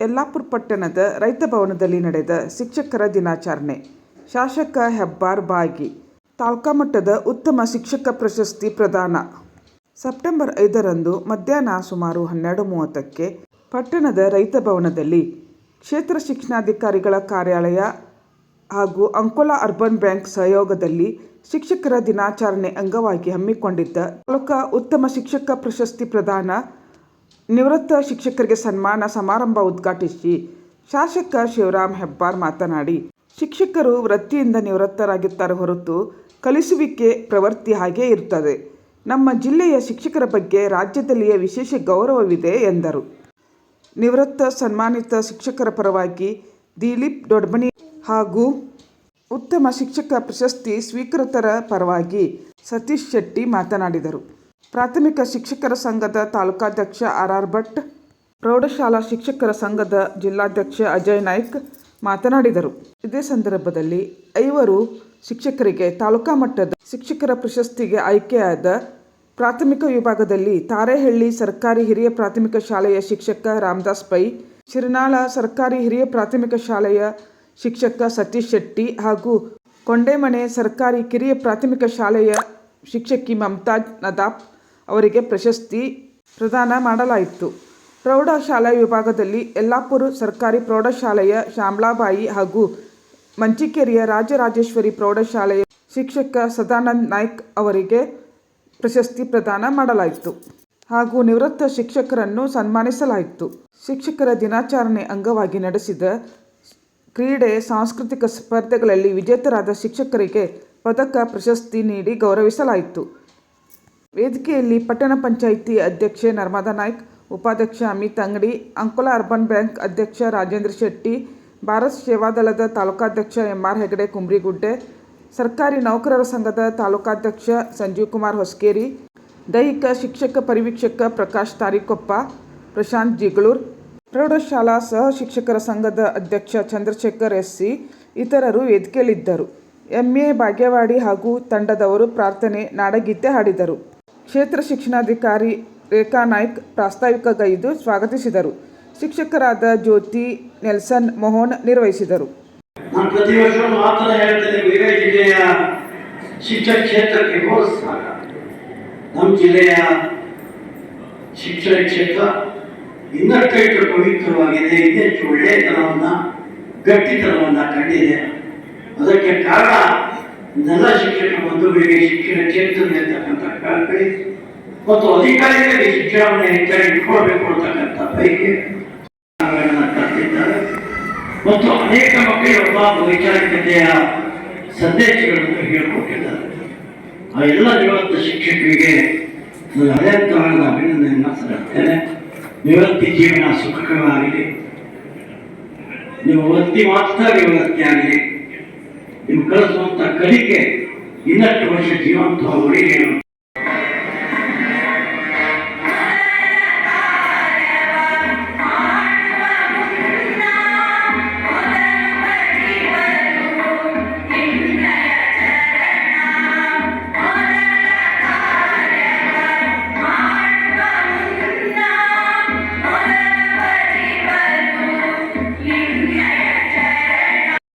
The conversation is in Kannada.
ಯಲ್ಲಾಪುರ ಪಟ್ಟಣದ ರೈತ ಭವನದಲ್ಲಿ ನಡೆದ ಶಿಕ್ಷಕರ ದಿನಾಚರಣೆ. ಶಾಸಕ ಹೆಬ್ಬಾರ್ ಬಾಗಿ, ತಾಲೂಕಾ ಮಟ್ಟದ ಉತ್ತಮ ಶಿಕ್ಷಕ ಪ್ರಶಸ್ತಿ ಪ್ರದಾನ. ಸೆಪ್ಟೆಂಬರ್ ಐದರಂದು ಮಧ್ಯಾಹ್ನ ಸುಮಾರು ಹನ್ನೆರಡು ಮೂವತ್ತಕ್ಕೆ ಪಟ್ಟಣದ ರೈತ ಭವನದಲ್ಲಿ ಕ್ಷೇತ್ರ ಶಿಕ್ಷಣಾಧಿಕಾರಿಗಳ ಕಾರ್ಯಾಲಯ ಹಾಗೂ ಅಂಕೋಲಾ ಅರ್ಬನ್ ಬ್ಯಾಂಕ್ ಸಹಯೋಗದಲ್ಲಿ ಶಿಕ್ಷಕರ ದಿನಾಚರಣೆ ಅಂಗವಾಗಿ ಹಮ್ಮಿಕೊಂಡಿದ್ದ ತಾಲೂಕಾ ಉತ್ತಮ ಶಿಕ್ಷಕ ಪ್ರಶಸ್ತಿ ಪ್ರದಾನ ನಿವೃತ್ತ ಶಿಕ್ಷಕರಿಗೆ ಸನ್ಮಾನ ಸಮಾರಂಭ ಉದ್ಘಾಟಿಸಿ ಶಾಸಕ ಶಿವರಾಮ್ ಹೆಬ್ಬಾರ್ ಮಾತನಾಡಿ, ಶಿಕ್ಷಕರು ವೃತ್ತಿಯಿಂದ ನಿವೃತ್ತರಾಗುತ್ತಾರೆ ಹೊರತು ಕಲಿಸುವಿಕೆ ಪ್ರವೃತ್ತಿ ಹಾಗೇ ಇರುತ್ತದೆ. ನಮ್ಮ ಜಿಲ್ಲೆಯ ಶಿಕ್ಷಕರ ಬಗ್ಗೆ ರಾಜ್ಯದಲ್ಲಿಯೇ ವಿಶೇಷ ಗೌರವವಿದೆ ಎಂದರು. ನಿವೃತ್ತ ಸನ್ಮಾನಿತ ಶಿಕ್ಷಕರ ಪರವಾಗಿ ದಿಲೀಪ್ ದೊಡ್ಮನಿ ಹಾಗೂ ಉತ್ತಮ ಶಿಕ್ಷಕ ಪ್ರಶಸ್ತಿ ಸ್ವೀಕೃತರ ಪರವಾಗಿ ಸತೀಶ್ ಶೆಟ್ಟಿ ಮಾತನಾಡಿದರು. ಪ್ರಾಥಮಿಕ ಶಿಕ್ಷಕರ ಸಂಘದ ತಾಲೂಕಾಧ್ಯಕ್ಷ ಆರ್ ಆರ್ ಭಟ್, ಪ್ರೌಢಶಾಲಾ ಶಿಕ್ಷಕರ ಸಂಘದ ಜಿಲ್ಲಾಧ್ಯಕ್ಷ ಅಜಯ್ ನಾಯ್ಕ್ ಮಾತನಾಡಿದರು. ಇದೇ ಸಂದರ್ಭದಲ್ಲಿ ಐವರು ಶಿಕ್ಷಕರಿಗೆ ತಾಲೂಕಾ ಮಟ್ಟದ ಶಿಕ್ಷಕರ ಪ್ರಶಸ್ತಿಗೆ ಆಯ್ಕೆಯಾದ ಪ್ರಾಥಮಿಕ ವಿಭಾಗದಲ್ಲಿ ತಾರೇಹಳ್ಳಿ ಸರ್ಕಾರಿ ಹಿರಿಯ ಪ್ರಾಥಮಿಕ ಶಾಲೆಯ ಶಿಕ್ಷಕ ರಾಮದಾಸ್ ಪೈ, ಶಿರನಾಳ ಸರ್ಕಾರಿ ಹಿರಿಯ ಪ್ರಾಥಮಿಕ ಶಾಲೆಯ ಶಿಕ್ಷಕ ಸತೀಶ್ ಶೆಟ್ಟಿ ಹಾಗೂ ಕೊಂಡೇಮನೆ ಸರ್ಕಾರಿ ಕಿರಿಯ ಪ್ರಾಥಮಿಕ ಶಾಲೆಯ ಶಿಕ್ಷಕಿ ಮಮತಾಜ್ ನದಾಫ್ ಅವರಿಗೆ ಪ್ರಶಸ್ತಿ ಪ್ರದಾನ ಮಾಡಲಾಯಿತು. ಪ್ರೌಢಶಾಲಾ ವಿಭಾಗದಲ್ಲಿ ಯಲ್ಲಾಪುರ ಸರ್ಕಾರಿ ಪ್ರೌಢಶಾಲೆಯ ಶ್ಯಾಮಲಾಬಾಯಿ ಹಾಗೂ ಮಂಚಿಕೇರಿಯ ರಾಜರಾಜೇಶ್ವರಿ ಪ್ರೌಢಶಾಲೆಯ ಶಿಕ್ಷಕ ಸದಾನಂದ್ ನಾಯ್ಕ್ ಅವರಿಗೆ ಪ್ರಶಸ್ತಿ ಪ್ರದಾನ ಮಾಡಲಾಯಿತು ಹಾಗೂ ನಿವೃತ್ತ ಶಿಕ್ಷಕರನ್ನು ಸನ್ಮಾನಿಸಲಾಯಿತು. ಶಿಕ್ಷಕರ ದಿನಾಚರಣೆ ಅಂಗವಾಗಿ ನಡೆಸಿದ ಕ್ರೀಡೆ ಸಾಂಸ್ಕೃತಿಕ ಸ್ಪರ್ಧೆಗಳಲ್ಲಿ ವಿಜೇತರಾದ ಶಿಕ್ಷಕರಿಗೆ ಪದಕ, ಪ್ರಶಸ್ತಿ ನೀಡಿ ಗೌರವಿಸಲಾಯಿತು. ವೇದಿಕೆಯಲ್ಲಿ ಪಟ್ಟಣ ಪಂಚಾಯಿತಿ ಅಧ್ಯಕ್ಷೆ ನರ್ಮದಾ ನಾಯ್ಕ್, ಉಪಾಧ್ಯಕ್ಷ ಅಮಿತ್ ಅಂಗಡಿ, ಅಂಕೋಲಾ ಅರ್ಬನ್ ಬ್ಯಾಂಕ್ ಅಧ್ಯಕ್ಷ ರಾಜೇಂದ್ರ ಶೆಟ್ಟಿ, ಭಾರತ್ ಸೇವಾದಳದ ತಾಲೂಕಾಧ್ಯಕ್ಷ ಎಂ ಆರ್ ಹೆಗಡೆ ಕುಂಬ್ರಿಗುಡ್ಡೆ, ಸರ್ಕಾರಿ ನೌಕರರ ಸಂಘದ ತಾಲೂಕಾಧ್ಯಕ್ಷ ಸಂಜೀವ್ ಕುಮಾರ್ ಹೊಸಕೇರಿ, ದೈಹಿಕ ಶಿಕ್ಷಕ ಪರಿವೀಕ್ಷಕ ಪ್ರಕಾಶ್ ತಾರಿಕೊಪ್ಪ, ಪ್ರಶಾಂತ್ ಜಿಗಳೂರ್, ಪ್ರೌಢಶಾಲಾ ಸಹ ಶಿಕ್ಷಕರ ಸಂಘದ ಅಧ್ಯಕ್ಷ ಚಂದ್ರಶೇಖರ್ ಎಸ್ಸಿ ಇತರರು ವೇದಿಕೆಯಲ್ಲಿದ್ದರು. ಎಂಎ ಭಾಗ್ಯವಾಡಿ ಹಾಗೂ ತಂಡದವರು ಪ್ರಾರ್ಥನೆ ನಾಡಗೀತೆ ಹಾಡಿದರು. ಕ್ಷೇತ್ರ ಶಿಕ್ಷಣಾಧಿಕಾರಿ ರೇಖಾ ನಾಯ್ಕ್ ಪ್ರಾಸ್ತಾವಿಕಗೈದು ಸ್ವಾಗತಿಸಿದರು. ಶಿಕ್ಷಕರಾದ ಜ್ಯೋತಿ ನೆಲ್ಸನ್ ಮೋಹನ್ ನಿರ್ವಹಿಸಿದರು. ಪ್ರತಿ ವರ್ಷ ಮಾತ್ರ ಹೇಳ್ತೇನೆ, ಬೇರೆ ಜಿಲ್ಲೆಯ ಶಿಕ್ಷಣ ಕ್ಷೇತ್ರಕ್ಕೆ ಹೋಲಿಸಿದಾಗ ನಮ್ಮ ಜಿಲ್ಲೆಯ ಶಿಕ್ಷಣ ಕ್ಷೇತ್ರ ಇನ್ನಷ್ಟು ಹೆಚ್ಚು ಪವಿತ್ರವಾಗಿದೆ ಇನ್ನೆಚ್ಚು ಒಳ್ಳೆಯತನವನ್ನು ಗಟ್ಟಿತನವನ್ನು ಕಂಡಿದೆ. ಅದಕ್ಕೆ ಕಾರಣ ಇದೆಲ್ಲ ಶಿಕ್ಷಕ ಬಂಧುಗಳಿಗೆ ಶಿಕ್ಷಣ ಚೇತನೆ ಅಂತಕ್ಕಂಥ ಕಳಕಳಿ ಮತ್ತು ಅಧಿಕಾರಿಗಳಿಗೆ ಶಿಕ್ಷಣವನ್ನು ಹೆಚ್ಚಾಗಿ ಇಟ್ಕೊಳ್ಬೇಕು ಅಂತಕ್ಕಂಥ ಬೈಕೆ ಕರೆದಿದ್ದಾರೆ ಮತ್ತು ಅನೇಕ ಮಕ್ಕಳಿಗೆ ಒಬ್ಬ ವೈಚಾರಿಕತೆಯ ಸಂದೇಶಗಳನ್ನು ಹೇಳಿಕೊಟ್ಟಿದ್ದಾರೆ. ಆ ಎಲ್ಲ ನಿವೃತ್ತ ಶಿಕ್ಷಕರಿಗೆ ನಾನು ಹೃದಯಂತವಾದ ಅಭಿನಂದನೆಯನ್ನು ಸಲ್ಲಿಸ್ತೇನೆ. ನಿವೃತ್ತಿ ಜೀವನ ಸುಖಕರವಾಗಲಿ ನಿಮ್ಮ ವೃತ್ತಿ ಮಾತ್ರ ನಿವೃತ್ತಿ ಆಗಲಿ ನೀವು ಕಲಿಸುವಂಥ ಕಲಿಕೆ ಇನ್ನಷ್ಟು ವರ್ಷ ಜೀವಂತವಾಗಿ ಉಳಿಗೆ